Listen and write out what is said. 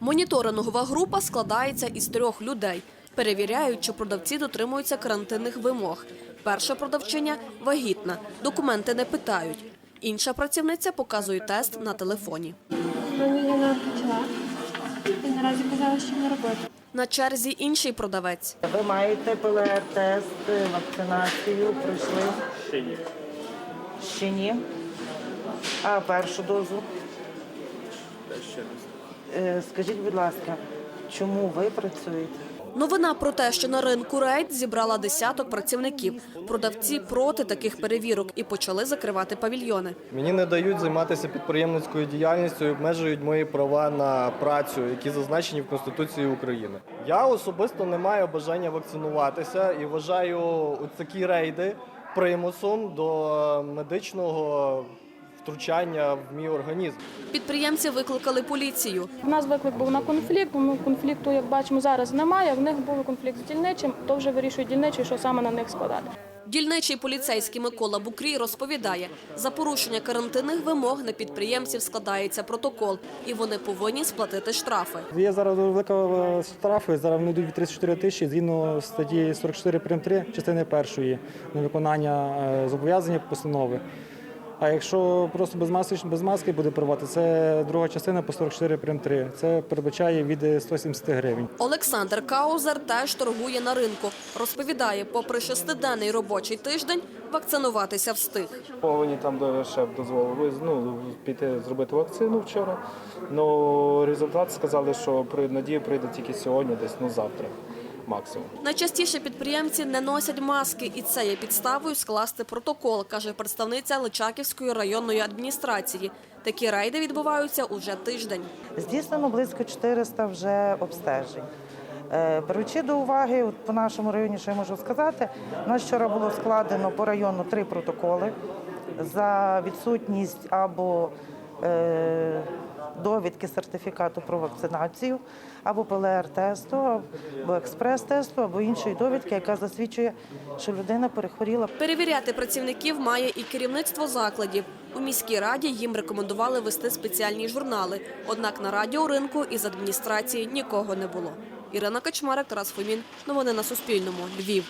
Моніторингова група складається із трьох людей. Перевіряють, чи продавці дотримуються карантинних вимог. Перша продавчиня вагітна, документи не питають. Інша працівниця показує тест на телефоні. Мені не почала. І наразі казала, що не робити. На черзі інший продавець. Ви маєте ПЛР-тест, вакцинацію пройшли? Ще ні. Ще ні. А першу дозу? Ще не Скажіть, будь ласка, чому ви працюєте? Новина про те, що на ринку рейд зібрала десяток працівників. Продавці проти таких перевірок і почали закривати павільйони. Мені не дають займатися підприємницькою діяльністю і обмежують мої права на працю, які зазначені в Конституції України. Я особисто не маю бажання вакцинуватися і вважаю такі рейди примусом до медичного втручання в мій організм. Підприємці викликали поліцію. У нас виклик був на конфлікт, ми конфлікту, як бачимо, зараз немає. В них був конфлікт з дільничим, то вже вирішують дільничий, що саме на них складати. Дільничий поліцейський Микола Букрій розповідає, за порушення карантинних вимог на підприємців складається протокол, і вони повинні сплатити штрафи. Є зараз велика е, штрафи. Зараз вони йдуть від 34 тисячі згідно статті 44 прим. 3 частини першої на виконання е, зобов'язання постанови. А якщо просто без маски, без маски буде проводити, це друга частина по 44 прим. 3. Це передбачає від 170 гривень. Олександр Каузер теж торгує на ринку. Розповідає, попри шестиденний робочий тиждень, вакцинуватися встиг. Повинні там де шеф дозволив ну, піти зробити вакцину вчора. Ну результат сказали, що при надія прийде тільки сьогодні, десь ну завтра, максимум. Найчастіше підприємці не носять маски, і це є підставою скласти протокол, каже представниця Личаківської районної адміністрації. Такі рейди відбуваються уже тиждень. Здійснено близько 400 вже обстежень. Е, Беручи до уваги, от по нашому районі, що я можу сказати, у нас вчора було складено по району три протоколи за відсутність або е, довідки сертифікату про вакцинацію, або ПЛР-тесту, або експрес-тесту, або іншої довідки, яка засвідчує, що людина перехворіла Перевіряти працівників має і керівництво закладів. У міській раді їм рекомендували вести спеціальні журнали. Однак на радіоринку із адміністрації нікого не було. Ірина Качмарик, Тарас Фомін. Новини на Суспільному. Львів.